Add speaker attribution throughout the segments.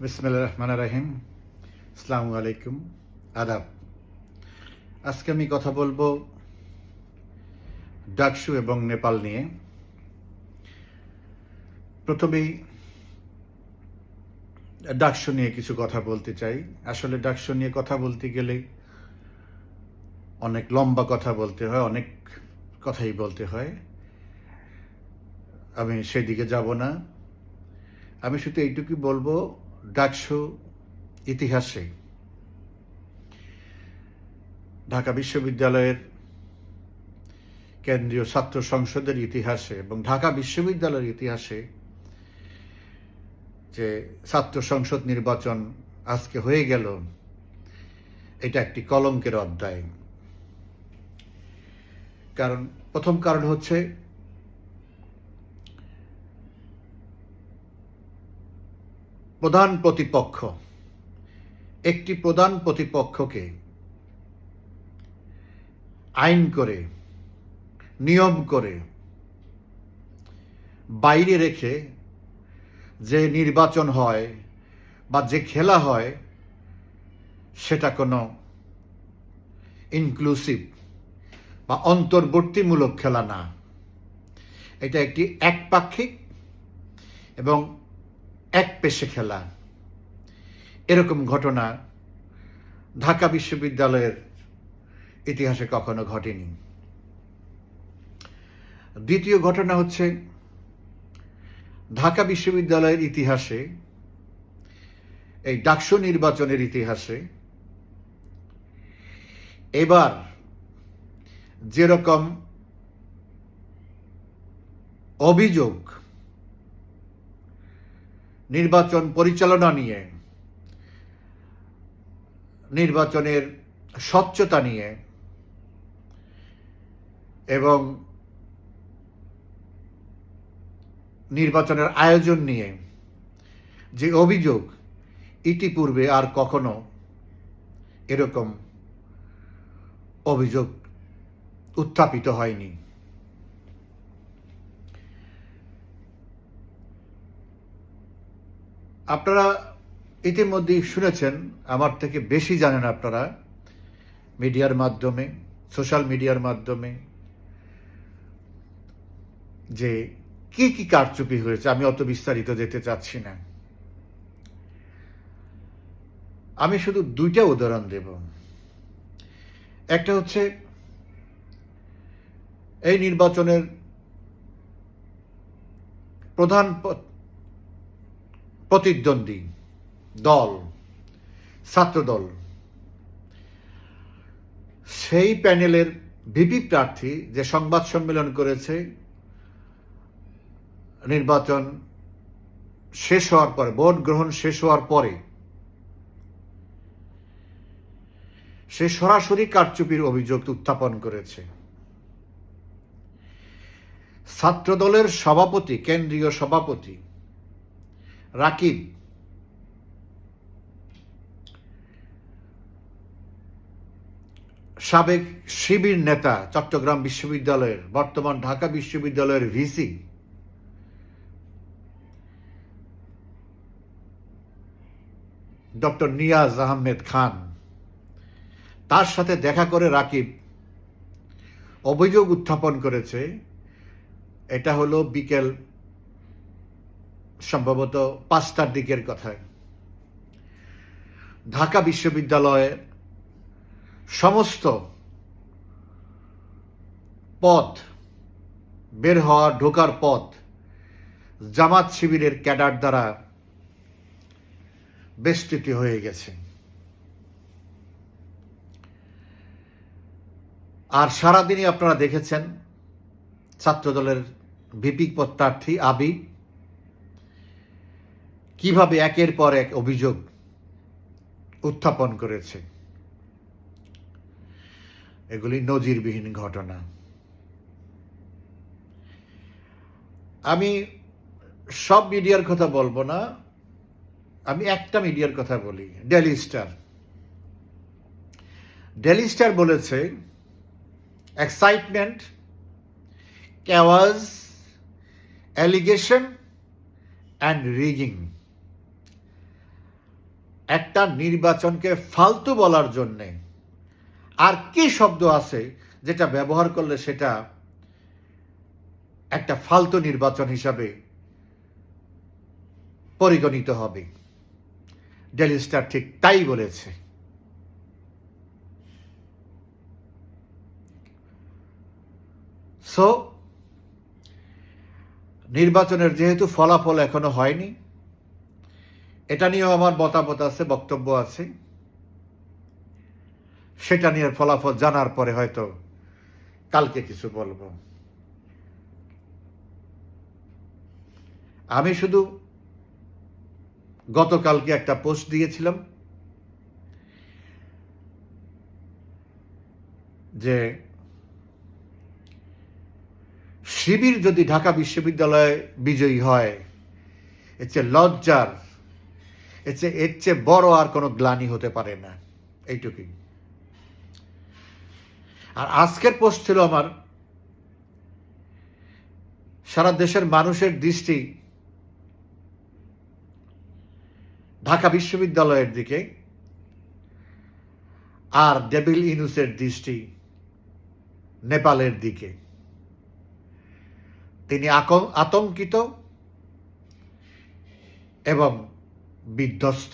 Speaker 1: বিসমিল্লা রহমান রাহিম। আসসালামু আলাইকুম। আদাব। আজকে আমি কথা বলব ডাকসু এবং নেপাল নিয়ে। প্রথমেই ডাকসু নিয়ে কিছু কথা বলতে চাই। আসলে ডাকসু নিয়ে কথা বলতে গেলে অনেক লম্বা কথা বলতে হয়, অনেক কথাই বলতে হয়। আমি সেদিকে যাব না। আমি শুধু এইটুকুই বলব ডাকসু ইতিহাসে ঢাকা বিশ্ববিদ্যালয়ের কেন্দ্রীয় ছাত্র সংসদের ইতিহাসে এবং ঢাকা বিশ্ববিদ্যালয়ের ইতিহাসে যে ছাত্র সংসদ নির্বাচন আজকে হয়ে গেল, এটা একটি কলঙ্কের অধ্যায়। কারণ প্রথম কারণ হচ্ছে প্রধান প্রতিপক্ষ। একটি প্রধান প্রতিপক্ষকে আইন করে, নিয়ম করে, বাইরে রেখে যে নির্বাচন হয় বা যে খেলা হয়, সেটা কোনো ইনক্লুসিভ বা অন্তর্বর্তীমূলক খেলা না। এটা একটি একপাক্ষিক এবং এক পেশে খেলা। এরকম ঘটনা ঢাকা বিশ্ববিদ্যালয়ের ইতিহাসে কখনো ঘটেনি। দ্বিতীয় ঘটনা হচ্ছে, ঢাকা বিশ্ববিদ্যালয়ের ইতিহাসে, এই ডাকসু নির্বাচনের ইতিহাসে, এবার যেরকম অভিযোগ নির্বাচন পরিচালনা নিয়ে, নির্বাচনের স্বচ্ছতা নিয়ে, এবং নির্বাচনের আয়োজন নিয়ে যে অভিযোগ ইতিপূর্বে আর কখনো এরকম অভিযোগ উত্থাপিত হয়নি। আপনারা ইতিমধ্যেই শুনেছেন, আমার থেকে বেশি জানেন আপনারা, মিডিয়ার মাধ্যমে, সোশ্যাল মিডিয়ার মাধ্যমে, যে কি কি কারচুপি হয়েছে, আমি অত বিস্তারিত যেতে চাচ্ছি না। আমি শুধু দুইটা উদাহরণ দেব। একটা হচ্ছে, এই নির্বাচনের প্রধান প্রতিদ্বন্দ্বী দল, ছাত্রদল। সেই প্যানেলের ভিপি প্রার্থী যে সংবাদ সম্মেলন করেছে, নির্বাচন শেষ হওয়ার পরে, ভোট গ্রহণ শেষ হওয়ার পরে, সে সরাসরি কারচুপির অভিযোগ উত্থাপন করেছে। ছাত্রদলের সভাপতি, কেন্দ্রীয় সভাপতি রাকিব। সাবেক শিবির নেতা চট্টগ্রাম বিশ্ববিদ্যালয়ের, বর্তমান ঢাকা বিশ্ববিদ্যালয়ের ভিসি। ডক্টর নিয়াজ আহমেদ খান। তার সাথে দেখা করে রাকিব অভিযোগ উত্থাপন করেছে। এটা হলো বিকেল সম্ভবত পাঁচটার দিকের কথা ঢাকা বিশ্ববিদ্যালয়ে সমস্ত পথ বের হওয়া, ঢোকার পথ জামাত শিবিরের ক্যাডার দ্বারা বেষ্টিত হয়ে গেছে। আর সারাদিনই আপনারা দেখেছেন ছাত্রদলের ভিপি প্রত্যার্থী আবি কীভাবে একের পর এক অভিযোগ উত্থাপন করেছে? এগুলি নজিরবিহীন ঘটনা। আমি সব মিডিয়ার কথা বলব না। আমি একটা মিডিয়ার কথা বলি ডেলি স্টার। ডেলি স্টার বলেছে excitement chaos allegation and rigging একটা নির্বাচনকে ফালতু বলার জন্যে। আর কি শব্দ আছে যেটা ব্যবহার করলে সেটা একটা ফালতু নির্বাচন হিসাবে পরিগণিত হবে। ডেলি স্টার ঠিক তাই বলেছে। সো নির্বাচনের যেহেতু ফলাফল এখনও হয়নি এটা নিয়েও আমার মতামত আছে, বক্তব্য আছে। সেটা নিয়ে ফলাফল জানার পরে হয়তো কালকে কিছু বলব। আমি শুধু গতকালকে একটা পোস্ট দিয়েছিলাম যে শিবির যদি ঢাকা বিশ্ববিদ্যালয়ে বিজয়ী হয়, এর চেয়ে লজ্জার এর চেয়ে এর চেয়ে বড় আর কোনো গ্লানি হতে পারে না। এইটুকুই। আর আজকের পোস্ট ছিল আমার, সারা দেশের মানুষের দৃষ্টি ঢাকা বিশ্ববিদ্যালয়ের দিকে আর ডেভিল ইনুসের দৃষ্টি নেপালের দিকে। তিনি আতঙ্কিত এবং বিধ্বস্ত।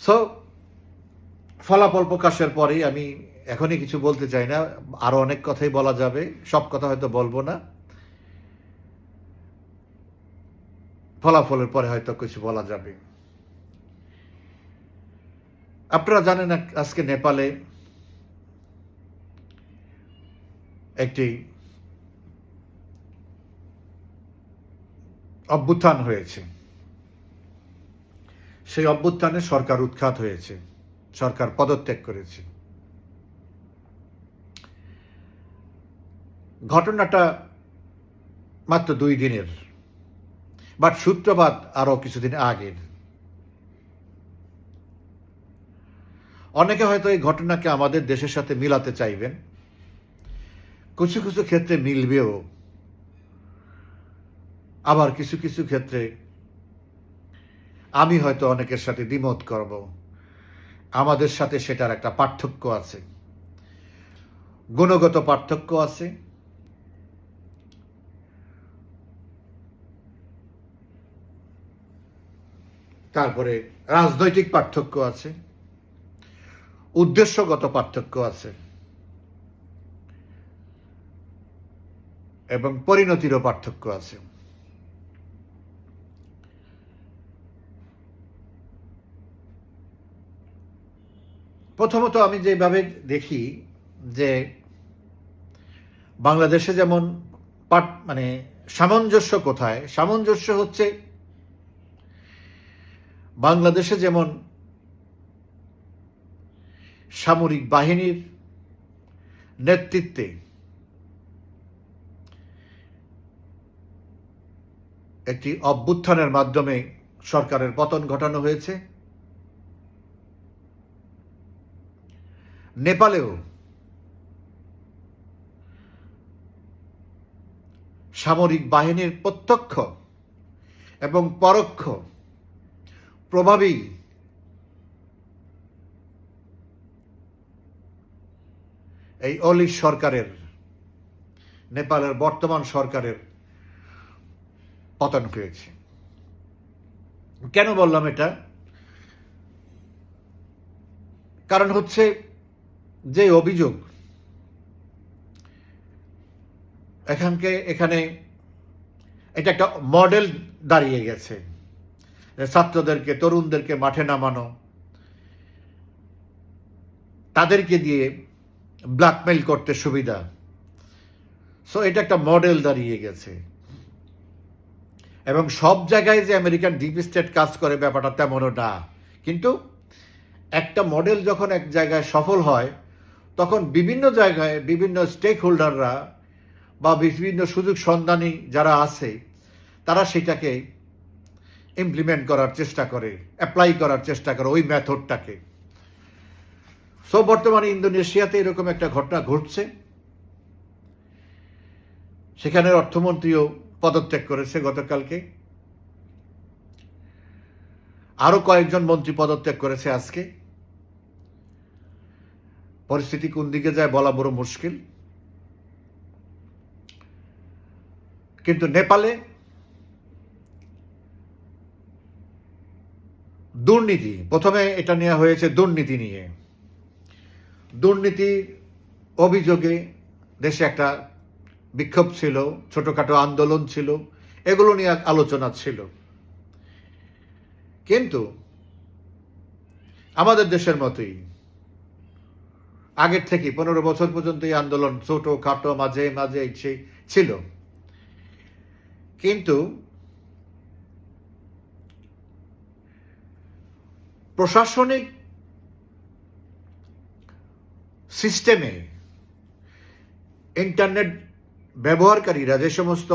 Speaker 1: সো ফলাফল প্রকাশের পরেই আমি এখনই কিছু বলতে চাই না, আরও অনেক কথাই বলা যাবে, সব কথা হয়তো বলব না। ফলাফলের পরে হয়তো কিছু বলা যাবে। আপনারা জানেন আজকে নেপালে একটি অভ্যুত্থান হয়েছে। সেই অভ্যুত্থানে সরকার উৎখাত হয়েছে, সরকার পদত্যাগ করেছে। ঘটনাটা মাত্র দুই দিনের, বাট সূত্রপাত আরও কিছুদিন আগের। অনেকে হয়তো এই ঘটনাকে আমাদের দেশের সাথে মিলাতে চাইবেন। কিছু কিছু ক্ষেত্রে মিলবেও। আবার কিছু কিছু ক্ষেত্রে আমি হয়তো অনেকের সাথে দ্বিমত করব। আমাদের সাথে সেটার একটা পার্থক্য আছে। গুণগত পার্থক্য আছে। তারপরে রাজনৈতিক পার্থক্য আছে। উদ্দেশ্যগত পার্থক্য আছে। এবং পরিণতিরও পার্থক্য আছে। প্রথমত আমি যেভাবে দেখি যে বাংলাদেশে যেমন পাট মানে সামঞ্জস্য কোথায়? সামঞ্জস্য হচ্ছে বাংলাদেশে যেমন সামরিক বাহিনীর নেতৃত্বে একটি অভ্যুত্থানের মাধ্যমে সরকারের পতন ঘটানো হয়েছে। নেপালেও। সামরিক বাহিনীর প্রত্যক্ষ এবং পরোক্ষ প্রভাবেই এই অলি সরকারের, নেপালের বর্তমান সরকারের পতন হয়েছে। কেন বললাম এটা? কারণ হচ্ছে যে অভিযোগ, এখানকে, এখানে এটা একটা মডেল দাঁড়িয়ে গেছে। ছাত্রদেরকে, তরুণদেরকে মাঠে নামানো, তাদেরকে দিয়ে ব্ল্যাকমেল করতে সুবিধা। সো এটা একটা মডেল দাঁড়িয়ে গেছে। এবং সব জায়গায় যে আমেরিকান ডিপ স্টেট কাজ করে, ব্যাপারটা তেমনও না। কিন্তু একটা মডেল যখন এক জায়গায় সফল হয় তখন বিভিন্ন জায়গায় বিভিন্ন স্টেক হোল্ডাররা বা বিভিন্ন সুযোগ সন্ধানী যারা আছে, তারা সেটাকে ইমপ্লিমেন্ট করার চেষ্টা করে অ্যাপ্লাই করার চেষ্টা করে ওই মেথডটাকে সো বর্তমানে ইন্দোনেশিয়াতে এরকম একটা ঘটনা ঘটছে। সেখানের অর্থমন্ত্রীও পদত্যাগ করেছে গতকালকে। আরও কয়েকজন মন্ত্রী পদত্যাগ করেছে আজকে। পরিস্থিতি কোন দিকে যায় বলা বড় মুশকিল। কিন্তু নেপালে দুর্নীতি, প্রথমে এটা নেওয়া হয়েছে দুর্নীতি নিয়ে। দুর্নীতির অভিযোগে দেশে একটা বিক্ষোভ ছিল, ছোটখাটো আন্দোলন ছিল, এগুলো নিয়ে আলোচনা ছিল। কিন্তু আমাদের দেশের মতোই আগের থেকে পনেরো বছর পর্যন্ত এই আন্দোলন ছোট, খাটো, মাঝে মাঝে ছিল। কিন্তু প্রশাসনিক সিস্টেমে ইন্টারনেট ব্যবহারকারীরা যে সমস্ত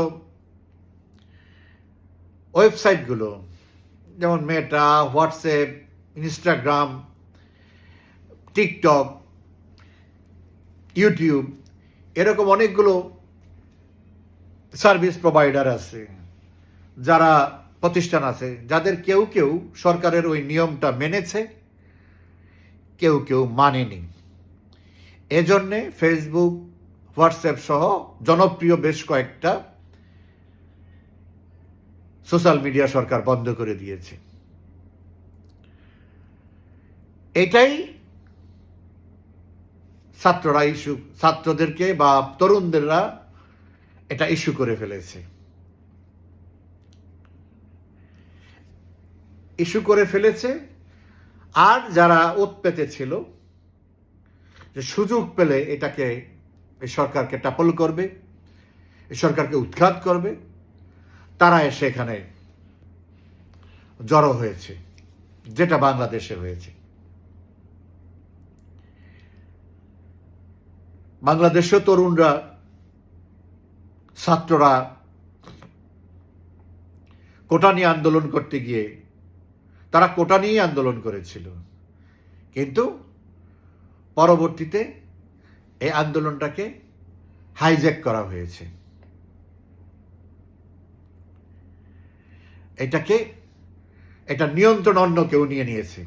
Speaker 1: ওয়েবসাইটগুলো, যেমন Meta WhatsApp Instagram TikTok YouTube এরকম অনেকগুলো সার্ভিস প্রোভাইডার আছে, যারা প্রতিষ্ঠান আছে, যাদের কেউ কেউ সরকারের ওই নিয়মটা মেনেছে, কেউ কেউ মানেনি। এজন্যে ফেসবুক হোয়াটসঅ্যাপ সহ জনপ্রিয় বেশ কয়েকটা সোশ্যাল মিডিয়া সরকার বন্ধ করে দিয়েছে। এটাই ছাত্ররা ইস্যু, ছাত্রদেরকে বা তরুণদেররা এটা ইস্যু করে ফেলেছে। ইস্যু করে ফেলেছে। আর যারা ওত পেতে ছিল, যে সুযোগ পেলে এটাকে এই সরকারকে টাপল করবে, এই সরকারকে উৎখাত করবে, তারা এসে এখানে জড়ো হয়েছে, যেটা বাংলাদেশে হয়েছে। বাংলাদেশেও তরুণরা, ছাত্ররা কোটা নিয়ে আন্দোলন করতে গিয়ে, তারা কোটা নিয়ে আন্দোলন করেছিল। কিন্তু পরবর্তীতে এই আন্দোলনটাকে হাইজ্যাক করা হয়েছে। এটাকে এটা নিয়ন্ত্রণ অন্য কেউ নিয়ে নিয়েছে।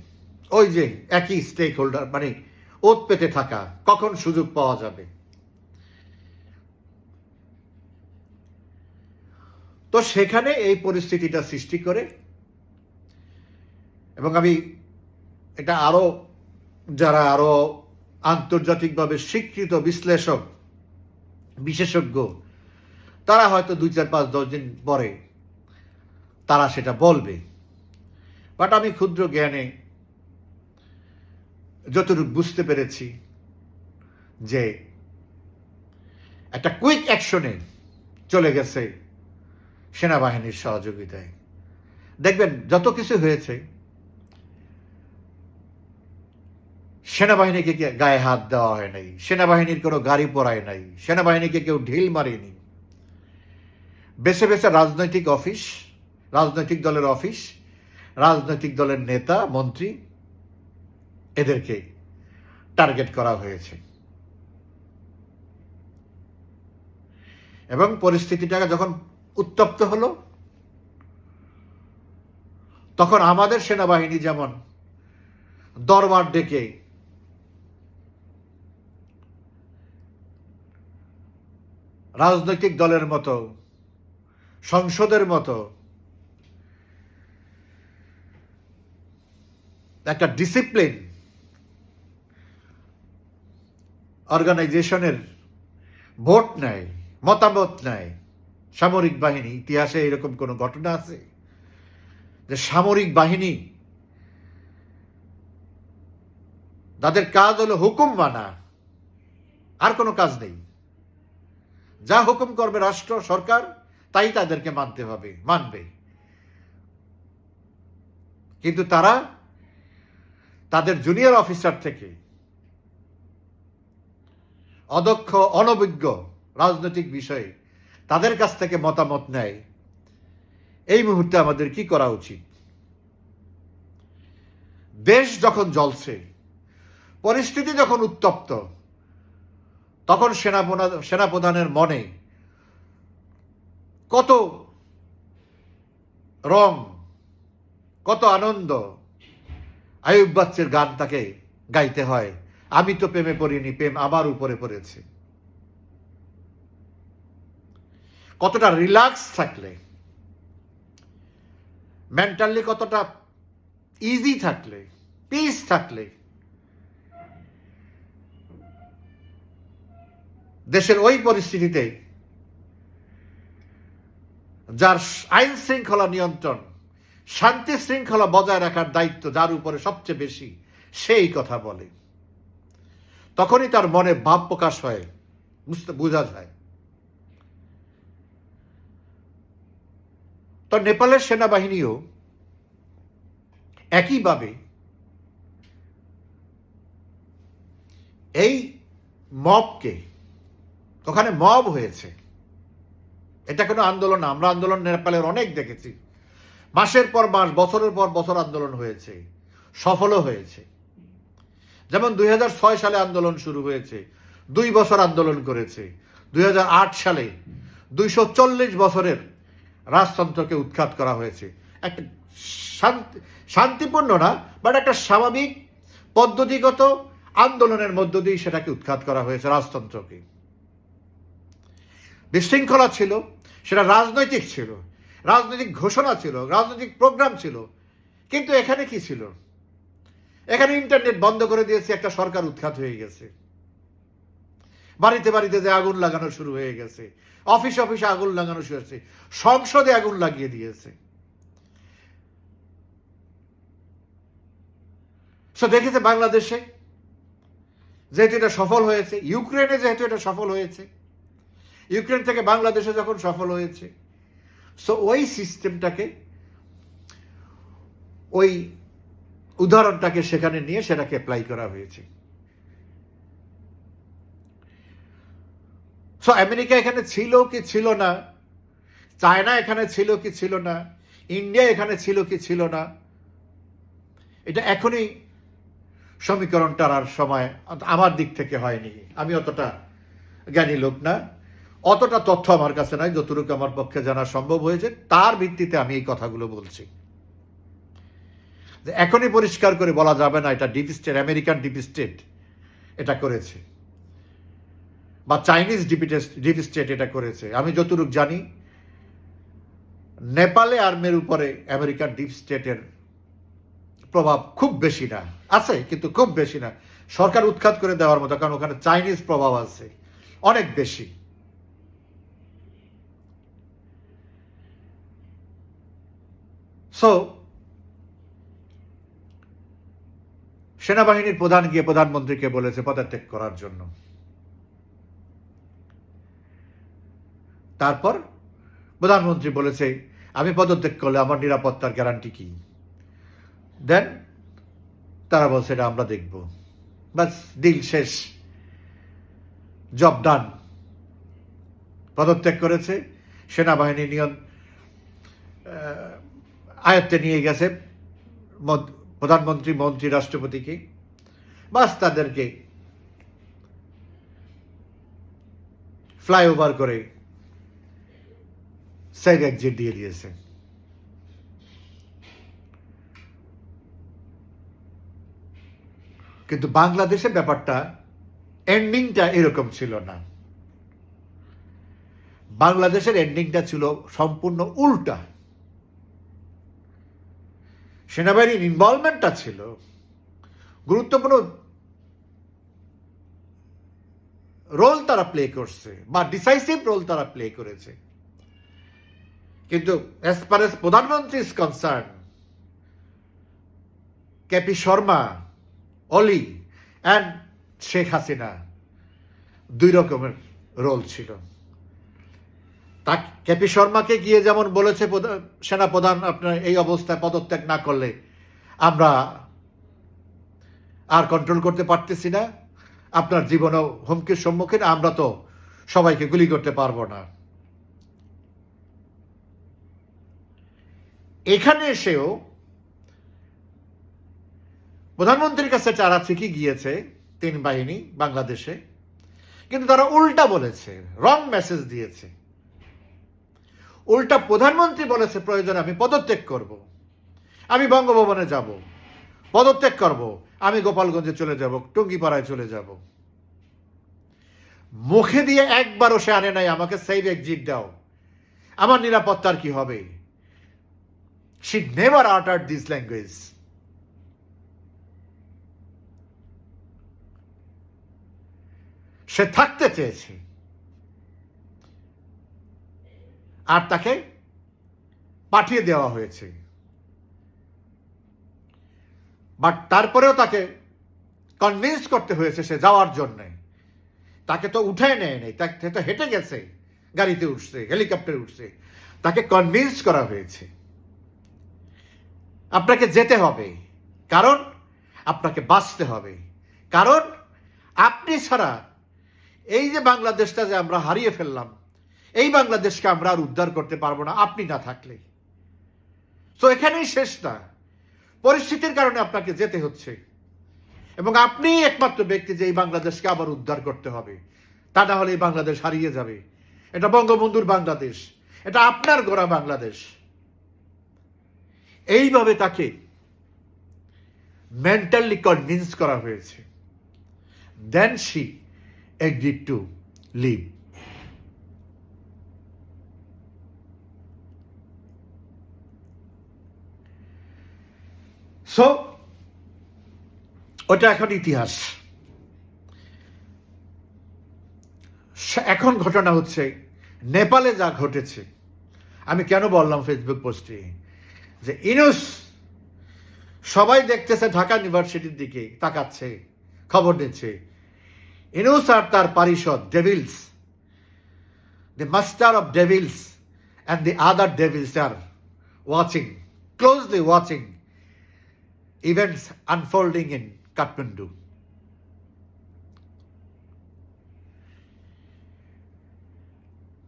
Speaker 1: ওই যে একই স্টেক হোল্ডার মানে ওত পেতে থাকা, কখন সুযোগ পাওয়া যাবে? তো সেখানে এই পরিস্থিতিটা সৃষ্টি করে এবং আমি এটা আরও যারা আরও আন্তর্জাতিকভাবে স্বীকৃত বিশ্লেষক, বিশেষজ্ঞ, তারা হয়তো দুই চার পাঁচ দশ দিন পরে তারা সেটা বলবে। বাট আমি ক্ষুদ্র জ্ঞানে যতটুকু বুঝতে পেরেছি যে একটা কুইক অ্যাকশনে চলে গেছে সেনাবাহিনীর সহযোগিতায়। দেখবেন, যত কিছু হয়েছে, সেনাবাহিনীকে গায়ে হাত দেওয়া হয় নাই? সেনাবাহিনীর কোনো গাড়ি পড়ায় নাই? সেনাবাহিনীকে কেউ ঢিল মারেনি? বেছে বেছে রাজনৈতিক অফিস, রাজনৈতিক দলের অফিস, রাজনৈতিক দলের নেতা, মন্ত্রী এদেরকে টার্গেট করা হয়েছে। এবং পরিস্থিতিটা যখন উত্তপ্ত হলো, তখন আমাদের সেনাবাহিনী যেমন দরবার ডেকে রাজনৈতিক দলের মতো, সংসদের মতো একটা ডিসিপ্লিন অর্গানাইজেশনের ভোট নেয়, মতামত নেয় সামরিক বাহিনী। ইতিহাসে এরকম কোনো ঘটনা আছে যে সামরিক বাহিনী তাদের কাজ হলো হুকুম মানা, আর কোনো কাজ নেই। যা হুকুম করবে রাষ্ট্র, সরকার, তাই তাদেরকে মানতে হবে, মানবে। কিন্তু তারা তাদের জুনিয়র অফিসার থেকে অদক্ষ, অনভিজ্ঞ রাজনৈতিক বিষয়ে তাদের কাছ থেকে মতামত নেয়। এই মুহূর্তে আমাদের কি করা উচিত? দেশ যখন জ্বলছে, পরিস্থিতি যখন উত্তপ্ত, তখন সেনাপ্রধান সেনাপ্রধানের মনে কত রং, কত আনন্দ আয়ুব বাচ্চের গান তাকে গাইতে হয়। আমি তো প্রেমে পড়িনি, প্রেম আমার উপরে পড়েছে। কতটা রিল্যাক্স থাকলে, মেন্টালি কতটা ইজি থাকলে পিস থাকলে, দেশের ওই পরিস্থিতিতে যার আইন শৃঙ্খলা নিয়ন্ত্রণ, শান্তি শৃঙ্খলা বজায় রাখার দায়িত্ব যার উপরে সবচেয়ে বেশি, সেই কথা বলে। তখনই তার মনে ভাব প্রকাশ হয়, বুঝতে বোঝা যায়। তো নেপালের সেনাবাহিনীও একইভাবে এই মবকে ওখানে মব হয়েছে। এটা কোনো আন্দোলন আমরা আন্দোলন নেপালের অনেক দেখেছি। মাসের পর মাস, বছরের পর বছর আন্দোলন হয়েছে। সফলও হয়েছে। যেমন দুই হাজার ছয় সালে আন্দোলন শুরু হয়েছে, দুই বছর আন্দোলন করেছে, দুই হাজার আট সালে দুইশো চল্লিশ বছরের রাজতন্ত্রকে উৎখাত করা হয়েছে। একটা শান্তি, শান্তিপূর্ণ না, বাট একটা স্বাভাবিক, পদ্ধতিগত আন্দোলনের মধ্য দিয়ে সেটাকে উৎখাত করা হয়েছে রাজতন্ত্রকে। বিশৃঙ্খলা ছিল, সেটা রাজনৈতিক ছিল, রাজনৈতিক ঘোষণা ছিল, রাজনৈতিক প্রোগ্রাম ছিল, কিন্তু এখানে কি ছিল? এখানে ইন্টারনেট বন্ধ করে দিয়েছে, একটা সরকার উৎখাত হয়ে গেছে। বাড়িতে বাড়িতে যে আগুন লাগানো শুরু হয়ে গেছে, অফিস অফিসে আগুন লাগানো শুরু হয়েছে, সংসদে আগুন লাগিয়ে দিয়েছে। দেখেছে বাংলাদেশে যেহেতু এটা সফল হয়েছে, ইউক্রেনে যেহেতু এটা সফল হয়েছে, ইউক্রেন থেকে বাংলাদেশে যখন সফল হয়েছে সো ওই সিস্টেমটাকে ওই উদাহরণটাকে সেখানে নিয়ে সেটাকে অ্যাপ্লাই করা হয়েছে। সো আমেরিকা এখানে ছিল কি ছিল না? চায়না এখানে ছিল কি ছিল না? ইন্ডিয়া এখানে ছিল কি ছিল না? এটা এখনই সমীকরণ টানার সময় আমার দিক থেকে হয়নি। আমি অতটা জ্ঞানী লোক না। অতটা তথ্য আমার কাছে নাই, যতটুকু আমার পক্ষে জানা সম্ভব হয়েছে। তার ভিত্তিতে আমি এই কথাগুলো বলছি। যে এখনই পরিষ্কার করে বলা যাবে না এটা deep state, American deep state এটা করেছে। বা চাইনিজ ডিপ স্টেট এটা করেছে। আমি যতটুকু জানি, নেপালে আর্মের উপরে আমেরিকান ডিপ স্টেটের প্রভাব খুব বেশি না। আছে, কিন্তু খুব বেশি না। সরকার উৎখাত করে দেওয়ার মতো, কারণ ওখানে চাইনিজ প্রভাব আছে। অনেক বেশি। সো সেনাবাহিনীর প্রধান গিয়ে প্রধানমন্ত্রীকে বলেছে পদত্যাগ করার জন্য। তারপর প্রধানমন্ত্রী বলেছে, আমি পদত্যাগ করলে আমার নিরাপত্তার গ্যারান্টি কি? দেন তারা বলছে, এটা আমরা দেখব। বাস ডিল শেষ। জব ডান পদত্যাগ করেছে, সেনাবাহিনী নিয়ন আয়ত্তে নিয়ে গেছে প্রধানমন্ত্রী, মন্ত্রী, রাষ্ট্রপতিকে, বাস তাদেরকে ফ্লাইওভার করে সেগ এক্সিট দিয়ে দিয়েছে। কিন্তু বাংলাদেশে ব্যাপারটা এন্ডিংটা এরকম ছিল না। বাংলাদেশের এন্ডিংটা ছিল সম্পূর্ণ উল্টা। সেনাবাহিনীর ইনভলভমেন্টটা ছিল। গুরুত্বপূর্ণ রোল তারা প্লে করছে বা ডিসাইসিভ রোল তারা প্লে করেছে। কিন্তু অ্যাজ পার এস প্রধানমন্ত্রী is concern KP Sharma Oli and Sheikh Hasina দুই রকমের রোল ছিল। তা কেপি শর্মাকে গিয়ে যেমন বলেছে সেনা প্রধান আপনার এই অবস্থায় পদত্যাগ না করলে আমরা আর কন্ট্রোল করতে পারতেছি না। আপনার জীবনও হুমকির সম্মুখীন, আমরা তো সবাইকে গুলি করতে পারব না। এখানে এসেও প্রধানমন্ত্রীর কাছে চারা ঠিকই গিয়েছে তিন বাহিনী বাংলাদেশে, কিন্তু তারা উল্টা বলেছে রং মেসেজ দিয়েছে। উল্টা প্রধানমন্ত্রী বলেছে প্রয়োজন আমি পদত্যাগ করব। আমি বঙ্গভবনে যাব। পদত্যাগ করব। আমি গোপালগঞ্জে চলে যাব, টুঙ্গিপাড়ায় চলে যাব। মুখে দিয়ে একবারও সে আনে নাই, আমাকে সেভ এক্সিট দাও। আমার নিরাপত্তার কি হবে? She never utter this language সে থাকতে চেয়েছে। আর তাকে পাঠিয়ে দেওয়া হয়েছে। বাট তারপরেও তাকে কনভিন্স করতে হয়েছে সে যাওয়ার জন্যে। তাকে তো উঠায় নেয় নেই, তাকে তো হেঁটে গেছে, গাড়িতে উঠছে হেলিকপ্টারে উঠছে। তাকে কনভিন্স করা হয়েছে। আপনাকে যেতে হবে, কারণ আপনাকে বাঁচতে হবে। কারণ আপনি ছাড়া এই যে বাংলাদেশটা যে আমরা হারিয়ে ফেললাম এই বাংলাদেশকে আমরা আর উদ্ধার করতে পারব না, আপনি না থাকলে। তো এখানেই শেষ না। পরিস্থিতির কারণে আপনাকে যেতে হচ্ছে। এবং আপনিই একমাত্র ব্যক্তি যে এই বাংলাদেশকে আবার উদ্ধার করতে হবে। তা না হলে এই বাংলাদেশ হারিয়ে যাবে। এটা বঙ্গবন্ধুর বাংলাদেশ। এটা আপনার গোড়া বাংলাদেশ। এইভাবে তাকে মেন্টালি কনভিন্স করা হয়েছে। Then she agreed to leave so ওটা এখন ইতিহাস। এখন ঘটনা হচ্ছে নেপালে যা ঘটেছে। আমি কেন বললাম ফেসবুক পোস্টে যে ইনুস সবাই দেখতেছে ঢাকা ইউনিভার্সিটির দিকে তাকাচ্ছে খবর নিচ্ছে ইনুস আর তার পারিষদ devils the master of devils and the other devils are watching, closely watching events unfolding in Kathmandu.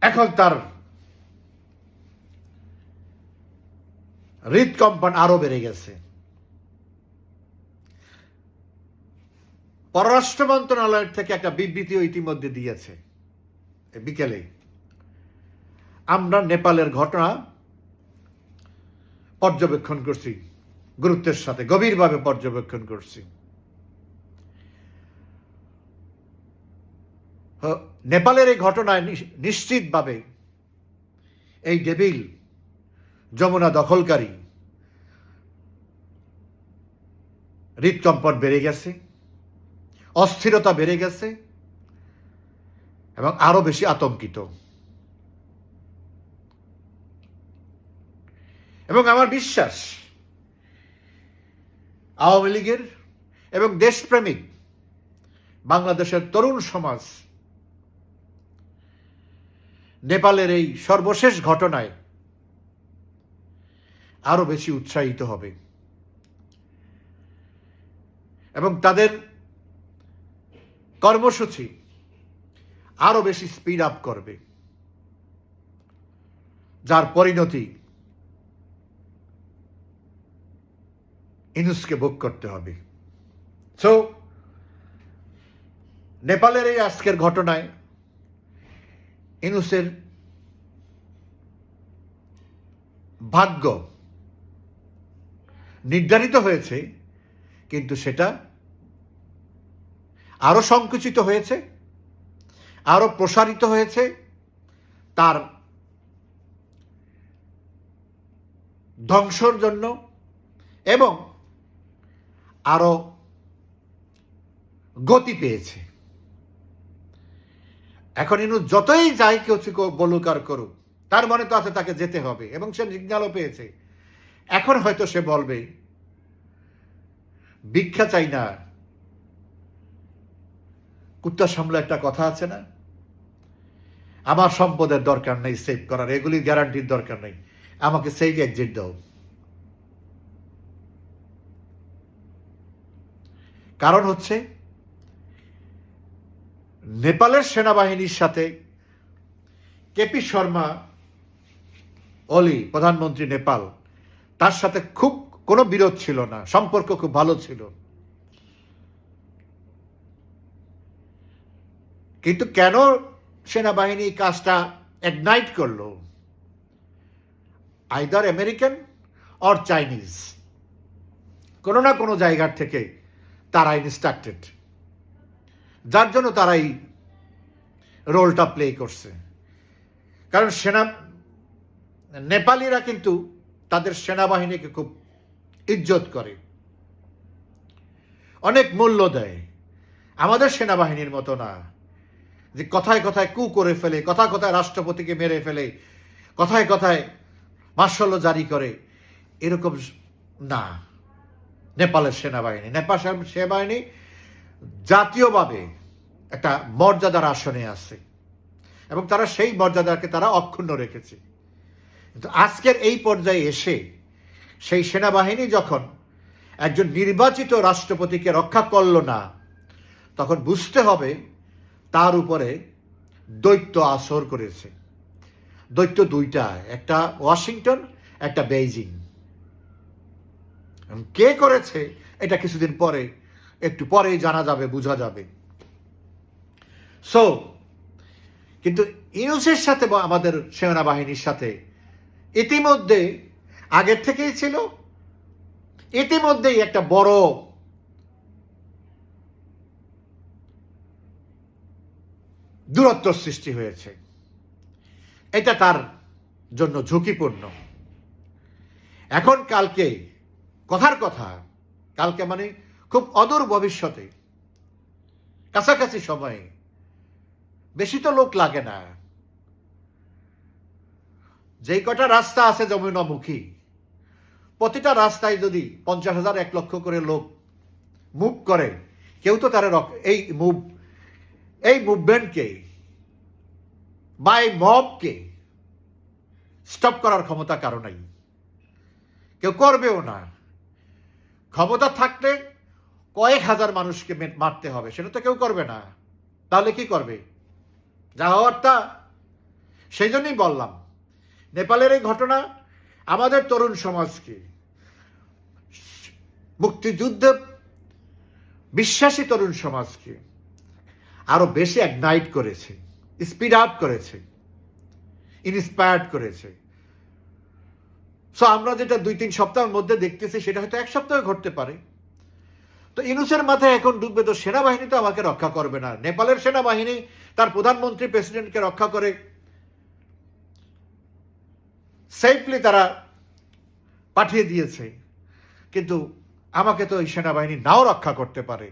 Speaker 1: এখন তার হৃদকম্পন আরও বেড়ে গেছে পররাষ্ট্র মন্ত্রণালয়ের থেকে একটা বিবৃতিও ইতিমধ্যে দিয়েছে বিকেলে আমরা নেপালের ঘটনা পর্যবেক্ষণ করছি গুরুত্বের সাথে গভীরভাবে পর্যবেক্ষণ করছি। নেপালের এই ঘটনায় নিশ্চিতভাবে এই ডেবিল যমুনা দখলকারী হৃদকম্পন বেড়ে গেছে, অস্থিরতা বেড়ে গেছে এবং আরও বেশি আতঙ্কিত। এবং আমার বিশ্বাস আওয়ামী লীগের এবং দেশপ্রেমিক বাংলাদেশের তরুণ সমাজ নেপালের এই সর্বশেষ ঘটনায় আরও বেশি উৎসাহিত হবে। এবং তাদের কর্মসূচি আরও বেশি স্পিড আপ করবে। যার পরিণতি ইনুসকে ভোগ করতে হবে। সো নেপালের এই আজকের ঘটনায় ইনুসের ভাগ্য নির্ধারিত হয়েছে, কিন্তু সেটা আরও সংকুচিত হয়েছে, আরও প্রসারিত হয়েছে, তার ধ্বংসর জন্য এবং আরও গতি পেয়েছে। এখন ইনু যতই যাই কেউ বলুক আর করুক, তার মনে তো আছে তাকে যেতে হবে এবং সে সিগন্যালও পেয়েছে। এখন হয়তো সে বলবে, ভিক্ষা চাই না। কুত্তা সামলে একটা কথা আছে না? আমার সম্পদের দরকার নেই সেভ করার, এগুলি গ্যারান্টির দরকার নেই। আমাকে সেই এক্সিট দাও। কারণ হচ্ছে, নেপালের সেনাবাহিনীর সাথে কেপি শর্মা, অলি, প্রধানমন্ত্রী নেপাল, তার সাথে খুব কোনো বিরোধ ছিল না, সম্পর্ক খুব ভালো ছিল। কিন্তু কেন সেনাবাহিনী কাজটা একনাইট করল? আইদার আমেরিকান অর চাইনিজ কোনো না কোনো জায়গার থেকে তারা ইনস্ট্রাক্টেড যার জন্য তারা এই রোলটা প্লে করছে। কারণ সেনা, নেপালিরা কিন্তু তাদের সেনাবাহিনীকে খুব ইজ্জত করে। অনেক মূল্য দেয়। আমাদের সেনাবাহিনীর মতো না। যে কথায় কথায় কু করে ফেলে কথা কথায় রাষ্ট্রপতিকে মেরে ফেলে, কথায় কথায় মার্শাল জারি করে, এরকম না। নেপালের সেনাবাহিনী। নেপাল সেনাবাহিনী জাতীয়ভাবে একটা মর্যাদার আসনে আছে। এবং তারা সেই মর্যাদাকে তারা অক্ষুণ্ণ রেখেছে। কিন্তু আজকের এই পর্যায়ে এসে সেই সেনাবাহিনী যখন একজন নির্বাচিত রাষ্ট্রপতিকে রক্ষা করল না, তখন বুঝতে হবে তার উপরে দৈত্য আসর করেছে। দৈত্য দুইটা, একটা ওয়াশিংটন, একটা বেইজিং। কে করেছে, এটা কিছুদিন পরে, একটু পরেই জানা যাবে, বোঝা যাবে। সো কিন্তু ইউনুসের সাথে আমাদের সেনাবাহিনীর সাথে ইতিমধ্যে আগের থেকেই ছিল, ইতিমধ্যেই একটা বড় দূরত্ব সৃষ্টি হয়েছে। এটা তার জন্য ঝুঁকিপূর্ণ। এখন কালকে কথার কথা, কালকে মানে খুব অদূর ভবিষ্যতে, কাছাকাছি সময়ে। বেশি তো লোক লাগে না। যেই কটা রাস্তা আছে যমুনামুখী প্রতিটা রাস্তায় যদি পঞ্চাশ হাজার, এক লক্ষ করে লোক মুভ করে, কেউ তো তারা এই মুভ এই মুভমেন্টকে বা এই মবকে স্টপ করার ক্ষমতা কারও নাই। কেউ করবেও না। ক্ষমতা থাকলে কয়েক হাজার মানুষকে মারতে হবে, সেটা তো কেউ করবে না। তাহলে কি করবে? যা হওয়ার তা। সেই জন্যই বললাম, নেপালের এই ঘটনা আমাদের তরুণ সমাজকে, মুক্তিযুদ্ধে বিশ্বাসী তরুণ সমাজকে আরও বেশি একনাইট করেছে স্পিড আপ করেছে ইন্সপায়ার্ড করেছে। সো আমরা যেটা দুই, তিন সপ্তাহের মধ্যে দেখতেছি, সেটা হয়তো এক সপ্তাহে ঘটতে পারে। তো ইনুসের মাথায় এখন ডুববে তো সেনাবাহিনী তো আমাকে রক্ষা করবে না। নেপালের সেনাবাহিনী তার প্রধানমন্ত্রী প্রেসিডেন্টকে রক্ষা করে সেফলি তারা পাঠিয়ে দিয়েছে। কিন্তু আমাকে তো এই সেনাবাহিনী নাও রক্ষা করতে পারে।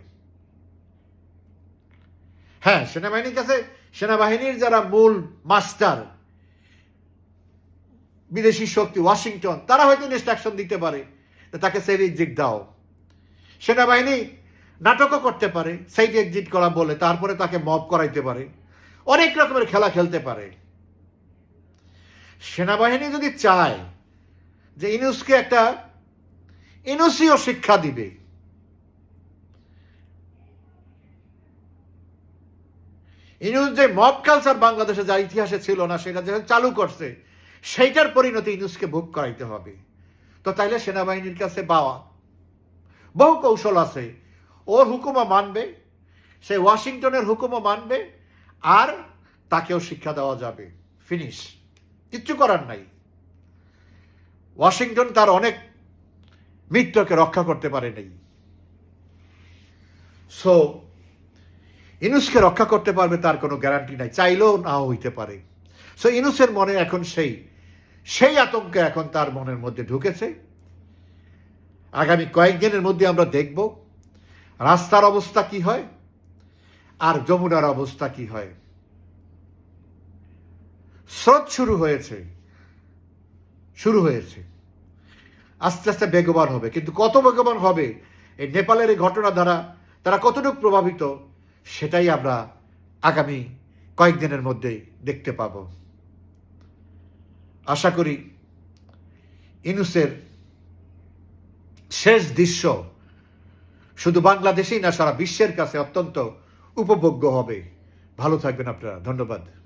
Speaker 1: হ্যাঁ সেনাবাহিনীর কাছে, সেনাবাহিনীর যারা মূল মাস্টার বিদেশি শক্তি, ওয়াশিংটন, তারা হয়তো ইনস্ট্রাকশন দিতে পারে। তাকে সেভ এক্সিট দাও। সেনাবাহিনী নাটকও করতে পারে সেইট এক্সিট করা বলে, তারপরে তাকে মব করাইতে পারে। অনেক রকমের খেলা খেলতে পারে। সেনাবাহিনী যদি চায় যে ইনুসকে একটা ইনুসিও শিক্ষা দিবে, ইনুস যে মব কালচার বাংলাদেশে যা ইতিহাসে ছিল না, সেটা যে চালু করছে সেইটার পরিণতি ইনুসকে ভোগ করাইতে হবে। তো তাইলে সেনাবাহিনীর কাছে বাওয়া বহু কৌশল আছে। ওর হুকুমও মানবে, সে ওয়াশিংটনের হুকুমও মানবে, আর তাকেও শিক্ষা দেওয়া যাবে। ফিনিশ। কিচ্ছু করার নাই। ওয়াশিংটন তার অনেক মিত্রকে রক্ষা করতে পারে নাই। সো ইনুসকে রক্ষা করতে পারবে তার কোনো গ্যারান্টি নাই। চাইলেও নাও হইতে পারে। সো ইনুসের মনে এখন সেই সেই আতঙ্ক এখন তার মনের মধ্যে ঢুকেছে। আগামী কয়েকদিনের মধ্যে আমরা দেখব রাস্তার অবস্থা কি হয় আর যমুনার অবস্থা কি হয়। স্রোত শুরু হয়েছে শুরু হয়েছে। আস্তে আস্তে বেগবান হবে। কিন্তু কত বেগবান হবে এই নেপালের এই ঘটনা দ্বারা তারা কতটুকু প্রভাবিত সেটাই আমরা আগামী কয়েকদিনের মধ্যেই দেখতে পাব। আশা করি ইনুসের শেষ দৃশ্য শুধু বাংলাদেশেই না, সারা বিশ্বের কাছে অত্যন্ত উপভোগ্য হবে। ভালো থাকবেন আপনারা। ধন্যবাদ।